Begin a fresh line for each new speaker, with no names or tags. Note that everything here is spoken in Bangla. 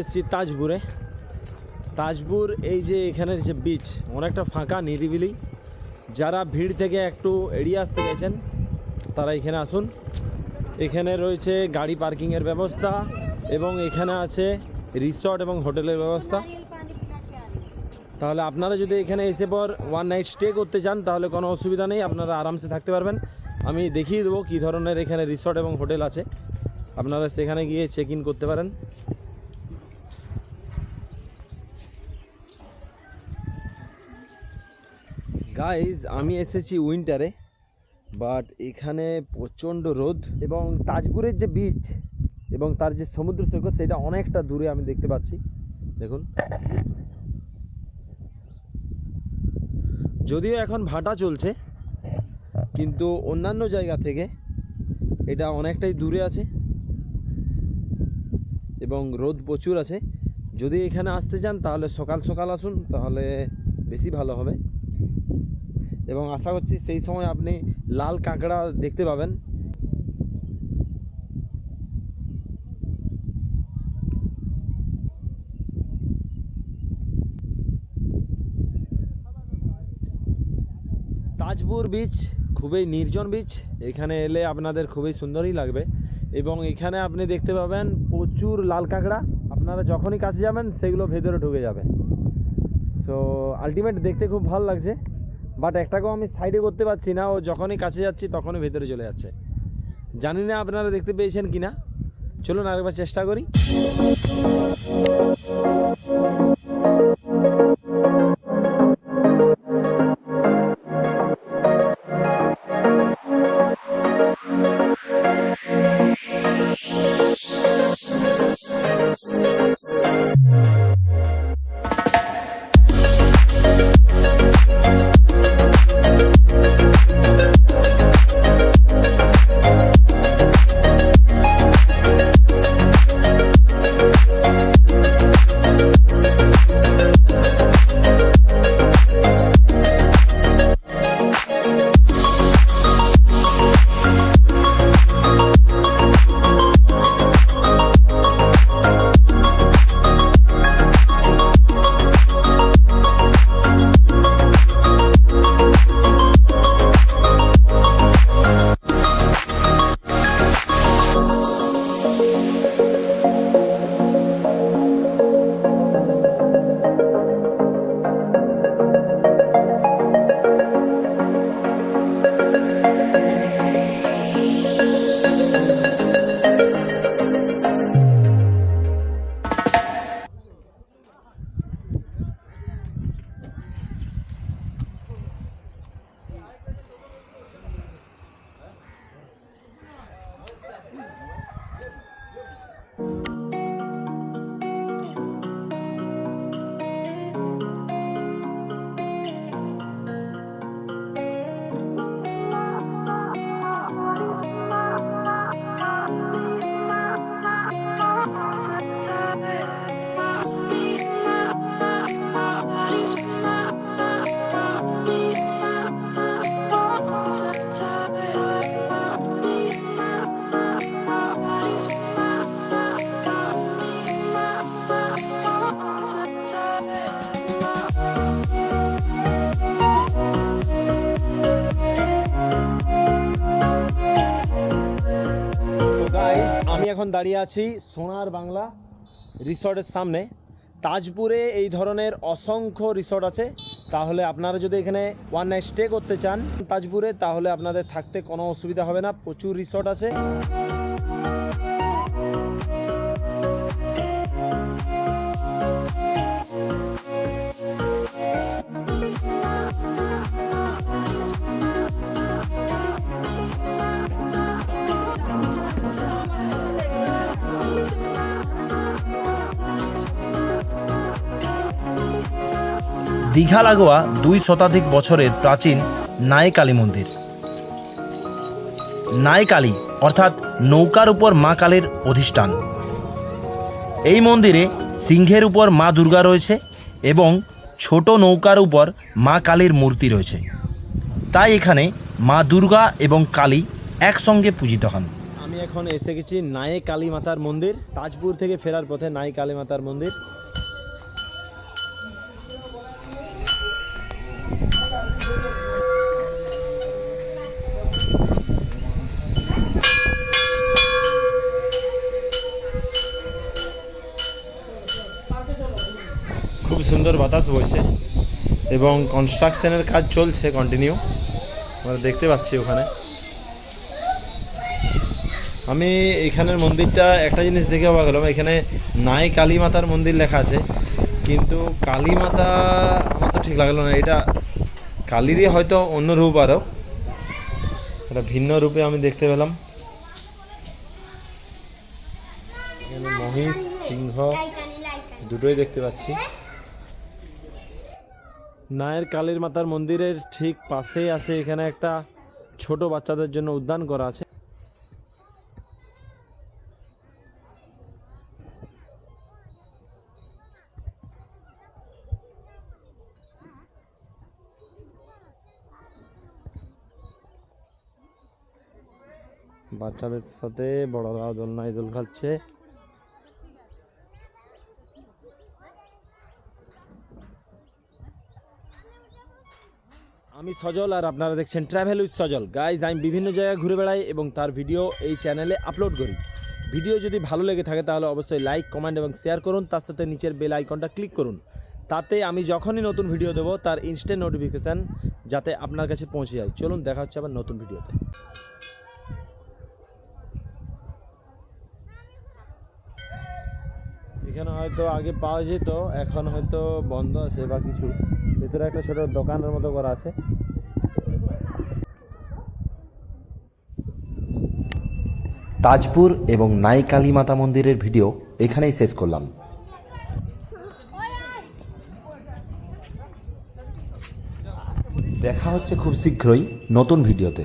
এসেছি তাজপুরে। তাজপুর এই যে এখানের যে বিচ অনেকটা ফাঁকা নিরিবিলি। যারা ভিড় থেকে একটু এড়িয়ে আসতে গেছেন তারা এখানে আসুন। এখানে রয়েছে গাড়ি পার্কিংয়ের ব্যবস্থা এবং এখানে আছে রিসর্ট এবং হোটেলের ব্যবস্থা। তাহলে আপনারা যদি এখানে এসে পর ওয়ান নাইট স্টে করতে চান, তাহলে কোনো অসুবিধা নেই, আপনারা আরামসে থাকতে পারবেন। আমি দেখিয়ে দেবো কী ধরনের এখানে রিসর্ট এবং হোটেল আছে। আপনারা সেখানে গিয়ে চেক ইন করতে পারেন। গাইজ আমি এসেছি উইন্টারে বাট এখানে প্রচণ্ড রোদ এবং তাজপুরের যে বিচ এবং তার যে সমুদ্র সৈকত, সেটা অনেকটা দূরে আমি দেখতে পাচ্ছি। দেখুন। যদিও এখন ভাটা চলছে, কিন্তু অন্যান্য জায়গা থেকে এটা অনেকটাই দূরে আছে এবং রোদ প্রচুর আছে। যদি এখানে আসতে চান তাহলে সকাল সকাল আসুন, তাহলে বেশি ভালো হবে। এবং আশা করছি সেই সময় আপনি লাল কাঁকড়া দেখতে পাবেন। তাজপুর বিচ খুবই নির্জন বিচ এখানে এলে আপনাদের খুবই সুন্দরই লাগবে। এবং এখানে আপনি দেখতে পাবেন প্রচুর লাল কাঁকড়া। আপনারা যখনই কাছে যাবেন, সেগুলো ভেতরে ঢুকে যাবে। সো আলটিমেট দেখতে খুব ভালো লাগছে। বাট একটাকেও আমি সাইডে করতে পারছি না, ও যখনই কাছে যাচ্ছি তখনই ভেতরে চলে যাচ্ছে। জানি না আপনারা দেখতে পেয়েছেন কি না চলুন আরেকবার চেষ্টা করি। Thank you. এখন দাঁড়িয়ে আছি সোনার বাংলা রিসর্টের সামনে। তাজপুরে এই ধরনের অসংখ্য রিসর্ট আছে। তাহলে আপনারা যদি এখানে ওয়ান নাইট স্টে করতে চান তাজপুরে, তাহলে আপনাদের থাকতে কোনো অসুবিধা হবে না। প্রচুর রিসর্ট আছে।
দীঘা লাগোয়া দুই শতাধিক বছরের প্রাচীন নায়কালী মন্দির। নায়কালী অর্থাৎ নৌকার উপর মা কালীর অধিষ্ঠান। এই মন্দিরে সিংহের উপর মা দুর্গা রয়েছে এবং ছোট নৌকার উপর মা কালীর মূর্তি রয়েছে। তাই এখানে মা দুর্গা এবং কালী একসঙ্গে পূজিত হন।
আমি এখন এসে গেছি নায়ে কালী মাতার মন্দির, তাজপুর থেকে ফেরার পথে নাই কালী মাতার মন্দির। বাতাস বইছে এবং কনস্ট্রাকশনের কাজ চলছে কন্টিনিউ আমরা দেখতে পাচ্ছি ওখানে। আমি এখানের মন্দিরটা একটা জিনিস দেখে অবাক হলাম। এখানে নাই কালী মাতার মন্দির লেখা আছে, কিন্তু কালী মাতা আমার তো ঠিক লাগল না। এটা কালীরই হয়তো অন্য রূপ আরও এটা ভিন্ন রূপে আমি দেখতে পেলাম। মহিষ, সিংহ, দুটোই দেখতে পাচ্ছি। নায়ের কালীর মাতার মন্দিরের ঠিক পাশেই আছে এখানে একটা ছোট বাচ্চাদের জন্য উদ্যান করা আছে। বাচ্চাদের সাথে বড়রা দোলনায় দোল খাচ্ছে। সজল আর আপনারা দেখছেন ট্রাভেল উইথ সজল। গাইজ আমি বিভিন্ন জায়গায় ঘুরে বেড়াই এবং তার ভিডিও এই চ্যানেলে আপলোড করি। ভিডিও যদি ভালো লেগে থাকে তাহলে অবশ্যই লাইক কমেন্ট এবং শেয়ার করুন। তার সাথে নিচের বেল আইকনটা ক্লিক করুন। তাতে আমি যখনই নতুন ভিডিও দেবো, তার ইনস্ট্যান্ট নোটিফিকেশান যাতে আপনার কাছে পৌঁছে যায়। চলুন, দেখা হচ্ছে আবার নতুন ভিডিওতে এখানে হয়তো আগে পাওয়া যেত, এখন হয়তো বন্ধ আছে বা কিছু। ভেতরে একটা ছোটো দোকানের মতো করা আছে।
তাজপুর এবং নাই কালী মাতা মন্দিরের ভিডিও এখানেই শেষ করলাম। দেখা হচ্ছে খুব শীঘ্রই নতুন ভিডিওতে।